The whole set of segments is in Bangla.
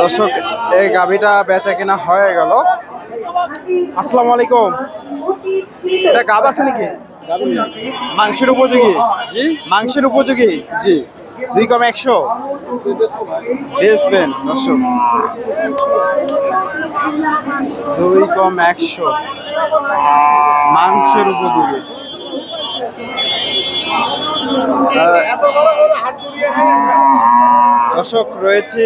দর্শক এই গাভিটা বেচা কিনা হয়ে গেল। আসসালামু আলাইকুম। এটা গাব আছে নাকি? মাংসের উপযোগী? জি। মাংসের উপযোগী? জি। দুই কম একশো? বেচবেন দর্শক। দুই কম একশো। মাংসের উপযোগী। দর্শক রয়েছে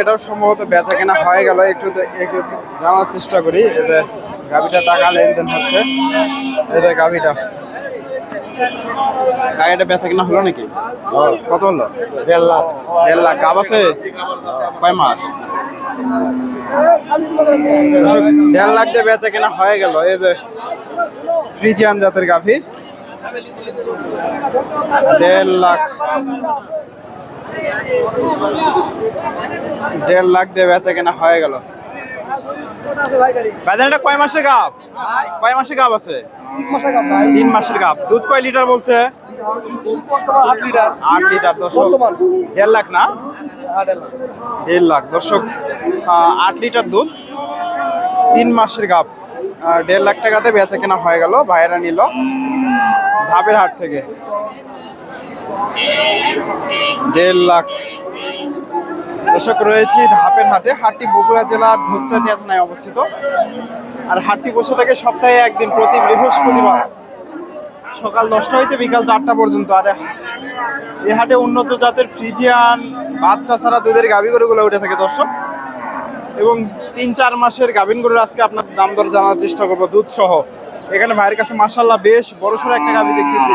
এটাও সম্ভবত বেচা কেনা হয়ে গেল। একটু একটু জানার চেষ্টা করি এদের গাভিটা টাকা লেনদেন হচ্ছে এদের গাভিটা গাড়িটা। বেচা কেনা হলো নাকি? কত হলো? দেড় লাখ। দেড় লাখ। গাব আছে? কয় মাস? দেড় লাখ দিয়ে বেচা কেনা হয়ে গেল এই যে ফ্রিজিয়ান জাতের গাভি। দেড় লাখ। দেড় লাখ দিয়ে বেচা কেনা হয়ে গেল। ভাইজান এটা কয় মাসের গাব? কয় মাসের গাব আছে? তিন মাসের গাব। দুধ কয় লিটার বলছে? আট লিটার দর্শক। দেড় লাখ না? দেড় লাখ। দর্শক আট লিটার দুধ তিন মাসের আহ, দেড় লাখ টাকাতে বেচা কেনা হয়ে গেল ভাইয়েরা নিল ধাপের হাট থেকে। দেড় লাখ দর্শক রয়েছি ধাপের হাটে। হাটটি বগুড়া জেলার ধূপচাঁচি থানায় অবস্থিত। আর হাটটি বসে থাকে সপ্তাহে একদিন প্রতি বৃহস্পতিবার। সকাল দশটা হইতে বিকাল চারটা পর্যন্ত। আর এ হাটে উন্নত জাতের ফ্রিজিয়ান, বাচ্চা ছাড়া দুধের গাভী গরুগুলো উঠে থাকে দর্শক। এবং তিন চার মাসের গাভিন গরুর আজকে আপনার দাম দর জানার চেষ্টা করব দুধ সহ এখানে ভাইয়ের কাছে মার্শাল্লাহ বেশ বড়সড় একটা গাভী দেখতেছি।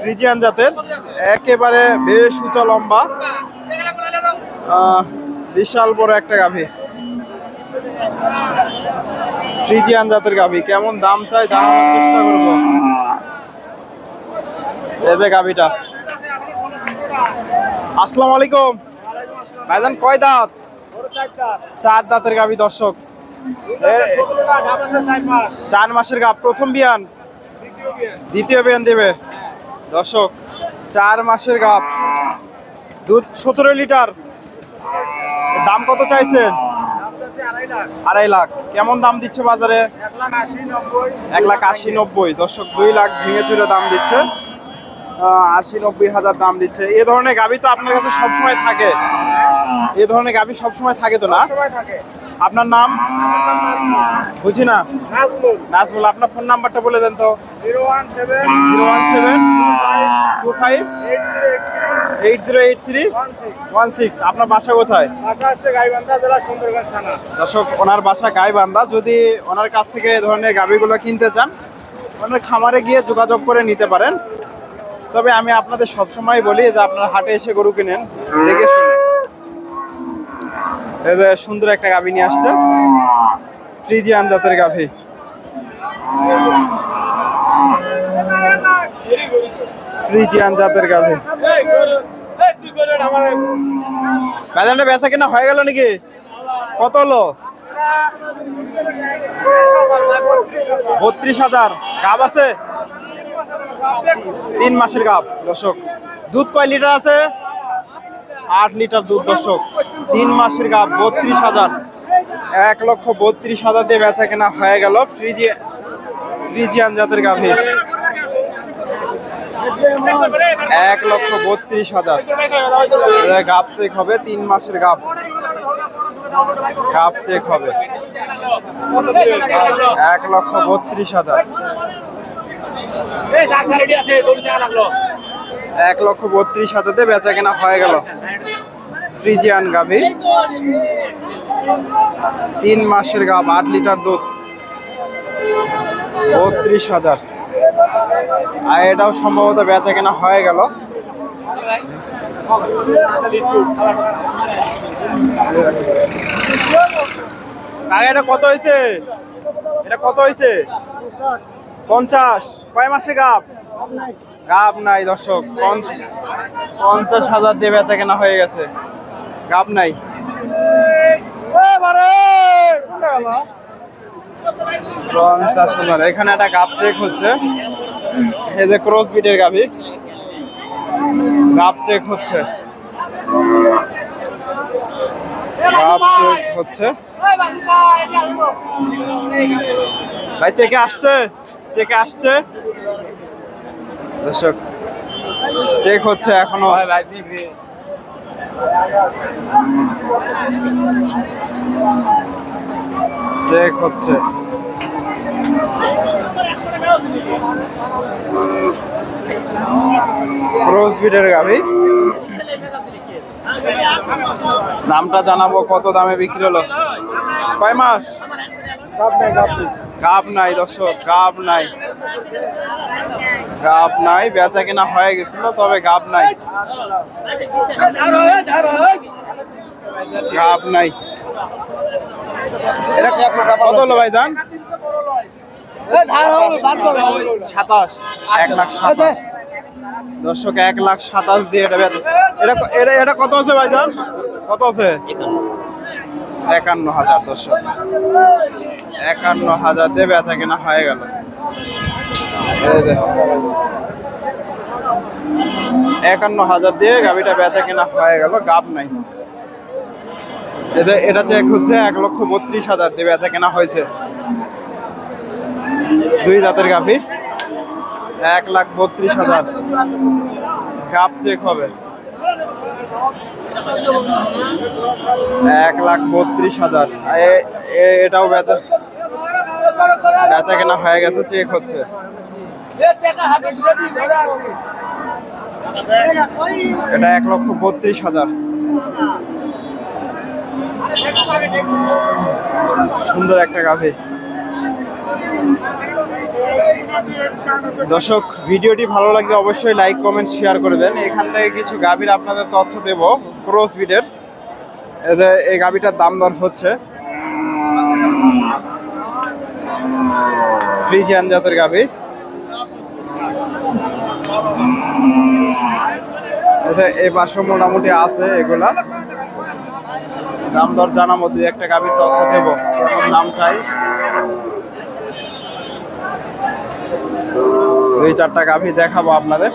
ফ্রিজিয়ান জাতের একেবারে বেশ উঁচা লম্বা বিশাল বড় একটা গাভী। ফ্রিজিয়ান জাতের গাভী কেমন দাম চাই জানানোর চেষ্টা করব। এতে গাভীটা। আসসালামু আলাইকুম। ভাইজান কয় দাঁত? চার দাঁতের গাভী দর্শক। চার মাসের গাভ প্রথম বিয়ান। দ্বিতীয় বিয়ান দেবে। দর্শক, চার মাসের গাভ দুধ সতেরো লিটার। দাম কত চাইছেন? আড়াই লাখ। কেমন দাম দিচ্ছে বাজারে? এক লাখ আশি নব্বই। দর্শক, দুই লাখ ভেঙে চুরে দাম দিচ্ছে। আশি নব্বই হাজার দাম দিচ্ছে। এ ধরনের গাভি তো আপনার কাছে সবসময় থাকে। এ ধরনের গাভি সবসময় থাকে তো না? আপনার নাম? বুঝি না। নাজমুল, আপনার ফোন নাম্বারটা বলে দেন তো। Zero one seven two five, eight zero eight three, one six. আপনার বাসা কোথায়? দর্শক, ওনার বাসা গাইবান্ধা। যদি ওনার কাছ থেকে এ ধরনের গাভিগুলো কিনতে চান, ওনার খামারে গিয়ে যোগাযোগ করে নিতে পারেন। তবে আমি আপনাদের সবসময় বলি যে আপনার হাটে এসে গরু কিনেন, দেখে শুনে সুন্দর একটা গাভি নিয়ে আসছে। ফ্রিজিয়ান জাতের গাভি। ফ্রিজিয়ান জাতের গাভি। বাজারটা বেচা কিনা হয়ে গেল নাকি? কত হলো? বত্রিশ হাজার। গাব আছে? তিন মাসের গাব। দর্শক, দুধ কয় লিটার আছে? আট লিটার দুধ দর্শক। তিন মাসের গাব বত্রিশ হাজার। এক লক্ষ বত্রিশ হাজার দিয়ে বেচা কেনা হয়ে গেল ফ্রিজি, ফ্রিজিয়ান জাতের গাভী। এক লক্ষ বত্রিশ হাজার। গাব চেক হবে, তিন মাসের গাব গাপ চেক হবে। এক লক্ষ বত্রিশ হাজার। এক লক্ষ বত্রিশ হাজারে বেচা কেনা হয়ে গেল। ফ্রিজিয়ান গাভি। তিন মাসের গাব আট লিটার দুধ। বত্রিশ হাজার। আর এটাও সম্ভবত বেচা কেনা হয়ে গেল। এটা কত হয়েছে এটা কত হয়েছে পঞ্চাশ। কয় মাসে গাব গাব নাই দর্শক। পঞ্চ- পঞ্চাশ হাজার দিয়ে বেচা কেনা হয়ে গেছে। গাব নাই। পঞ্চাশ হাজার। এখানে একটা গাব চেক হচ্ছে। এই যে ক্রস বিটের গাভি গাব। চেক হচ্ছে। গাব চেক হচ্ছে। ভাই চেকে আসছে? চেকে আসছে? দর্শক চেক হচ্ছে এখনও। চেক হচ্ছে। ক্রস বিটের গাভি। দামটা জানাব কত দামে বিক্রি হলো। কয় মাস? গাব নাই, দর্শক, গাব নাই। গাব নাই, বেচা কিনা হয়ে গেছিল, তবে গাব নাই। গাব নাই। এটা কত হলো ভাই জান সাতাশ। এক লাখ সাতাশ। দর্শক, এক লাখ সাতাশ দিয়ে এটা এটা এটা এটা কত আছে ভাই জান কত আছে? একান্ন হাজার, দর্শক। একান্ন হাজার দিয়ে বেচা কেনা হয়ে গেল। একান্ন হাজার দিয়ে গাড়িটা বেচা কেনা হয়ে গেল গাব নাই। এটা এটা চেক হচ্ছে এক লক্ষ বত্রিশ হাজার দিয়ে বেচা কেনা হয়েছে। দুই জাতের গাভি। এক লাখ বত্রিশ হাজার। গাব চেক হবে। এক লাখ বত্রিশ হাজার। এটাও বেচা বেচা কেনা হয়ে গেছে, চেক হচ্ছে। এটা এক লক্ষ বত্রিশ হাজার। সুন্দর একটা গাভী। দর্শক, ভিডিওটি ভালো লাগলে অবশ্যই লাইক, কমেন্ট, শেয়ার করবেন। এখান থেকে কিছু গাভীর আপনাদের তথ্য দেব ক্রস বিডের এই গাভীটার দাম দর হচ্ছে। ফ্রিজিয়ান জাতের গাভী। এটা এই পাশে মোটামুটি আছে এগুলা। দাম দর জানাব, দুই একটা গাভীর তথ্য দেব, কেমন দাম চাই। দুই চারটা গাভী দেখাবো আপনাদের।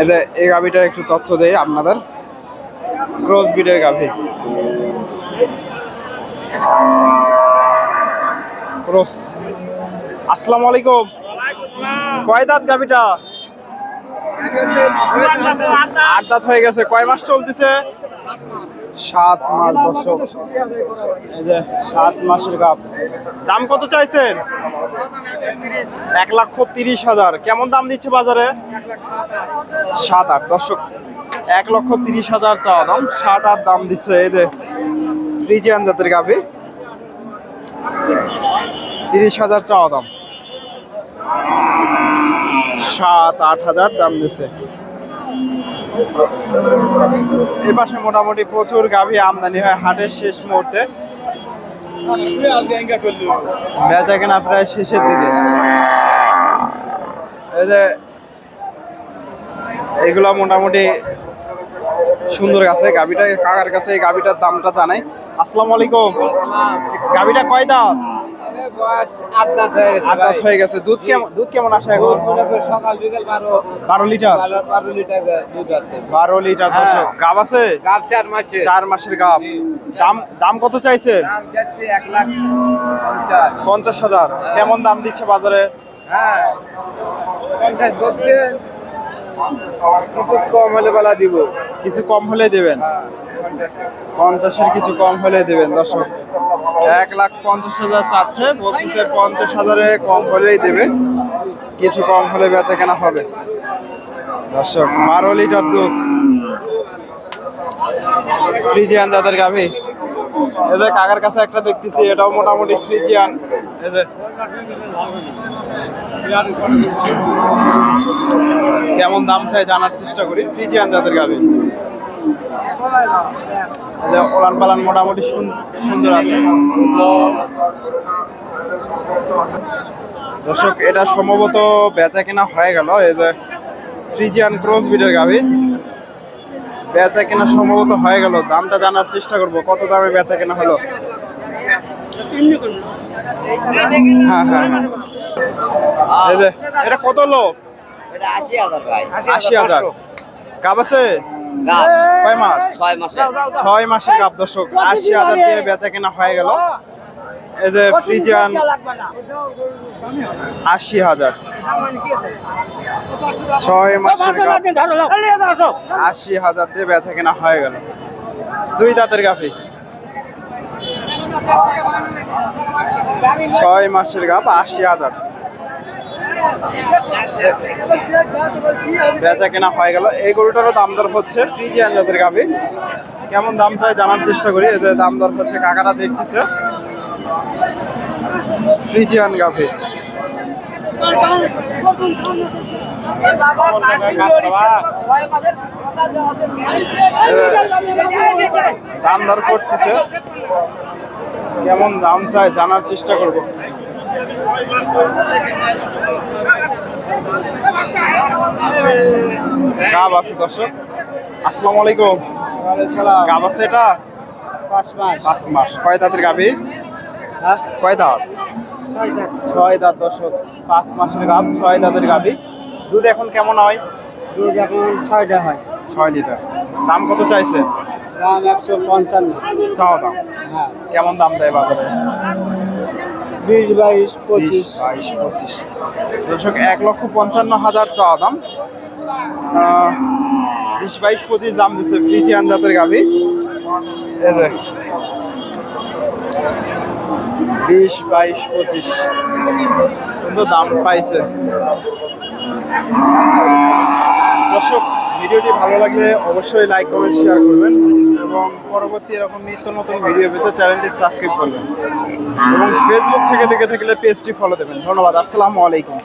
এটা, এই গাভীটার একটু তথ্য দেই আপনাদের। ক্রস বিডের গাভী। ক্রস। আসসালামু আলাইকুম। কয় দাঁত গাভীটা? আট দাঁত হয়ে গেছে। কয় মাস চলতেছে? সাত মাস, দর্শক। সাত মাসের গাভ। দাম কত চাইছেন? এক লক্ষ তিরিশ হাজার। কেমন দাম দিচ্ছে বাজারে? সাত আট, দর্শক। এক লক্ষ তিরিশ হাজার চাওয়া দাম। ষাট আট দাম দিচ্ছে। এই যে ফ্রিজিয়ান জাতের গাভি। তিরিশ হাজার চাওয়া দাম। সাত আট হাজার দাম দিচ্ছে এ পাশে মোটামুটি প্রচুর গাভী আমদানি হয় হাটের শেষ মুহূর্তে। বেচা কেনা প্রায় শেষের দিকে। এই যে এগুলো মোটামুটি সুন্দর আছে গাভীটা কাকার কাছে এই গাভীটার দামটা জানাই। আসসালামু আলাইকুম। গাভীটা কয় দাঁত? আট হয়ে গেছে দুধ কেমন দুধ কেমন আসে এখন? সকাল বিকেল বারো বারো লিটার? বারো লিটার দুধ আছে। বারো লিটার গাব আছে? গাব চার মাসে চার মাসের গাব। দাম দাম কত চাইছে এক লাখ পঞ্চাশ। হাজার। কেমন দাম দিচ্ছে বাজারে? হ্যাঁ। পঞ্চাশ করছে কিছু কম হলে বলা দিব। কিছু কম হলে দেবেন? হ্যাঁ পঞ্চাশের কিছু কম হলে দেবেন দর্শক। এক লাখ পঞ্চাশ হাজার চাচ্ছে, বলতেছে পঞ্চাশ হাজারে কম হলেই দেবে। কিছু কম হলে বেচা কেনা হবে। দর্শক বারো লিটার দুধ। ফ্রিজিয়ান যাদের গাভি। এদের কাকার কাছে একটা দেখতেছি, এটাও মোটামুটি ফ্রিজিয়ান। এদের কেমন দাম চাই জানার চেষ্টা করি। ফ্রিজিয়ান যাদের গাভি। এই যে ওলান পালান মোটামুটি সুন- সুন্দর আছে। দর্শক এটা সম্ভবত বেচা কেনা হয়ে গেল। এই যে ফ্রিজিয়ান ক্রস বিডের গাভি। বেচা কেনা সম্ভবত হয়ে গেল। দামটা জানার চেষ্টা করব। কত দামে বেচা কেনা হলো? হ্যাঁ হ্যাঁ হ্যাঁ। এই যে এটা কত লোক এটা আশি হাজার ভাই। আশি হাজার। গাব আছে? কয় মাস ছয় মাসে। ছয় মাসের গাব। দর্শক। আশি হাজার দিয়ে বেচা কেনা হয়ে গেল। এই যে ফ্রিজিয়ান আশি হাজার। ছয় মাসের গাব। আশি হাজার দিয়ে বেচা কেনা হয়ে গেল। দুই দাঁতের গাভি। ছয় মাসের গাব আশি হাজার। বেচা কেনা হয়ে গেল। এই গরুটারও দাম দর হচ্ছে ফ্রিজিয়ান জাতের গাভি। কেমন দাম চাই জানার চেষ্টা করি। এদের দাম দর হচ্ছে কাকারা দেখতেছে। ফ্রিজিয়ান গাভি। দাম দর করতেছে। কেমন দাম চাই জানার চেষ্টা করব। গাব আছে দর্শক। আসসালামু আলাইকুম। গাব আছে এটা? পাঁচ মাস। পাঁচ মাস। কয় দাঁতের গাবি? কয় দাঁত? ছয় দাঁত। দর্শক। পাঁচ মাসের গাব ছয় দাঁতের গাবি। দুধ এখন কেমন হয়? দুধ এখন ছয়টা হয়। ছয় লিটার। দাম কত চাইছে দাম একশো পঞ্চান্ন। চাও দাম? হ্যাঁ। কেমন দাম দেয় বাজারে? বিশ, বাইশ, পঁচিশ। বাইশ, পঁচিশ। দর্শক, এক লক্ষ পঞ্চান্ন হাজার চাওয়া দাম। বিশ, বাইশ, পঁচিশ দাম দিচ্ছে ফ্রিজিয়ান জাতের গাভি। বিশ, বাইশ, পঁচিশ। কিন্তু দাম পাইছে। দর্শক, ভিডিওটি ভালো লাগলে অবশ্যই লাইক, কমেন্ট শেয়ার করবেন। এবং পরবর্তী এরকম নিত্য নতুন ভিডিও পেতে চ্যানেলটি সাবস্ক্রাইব করবেন। এবং ফেসবুক থেকে দেখে থাকলে পেজটি ফলো দেবেন। ধন্যবাদ, আসসালামু আলাইকুম।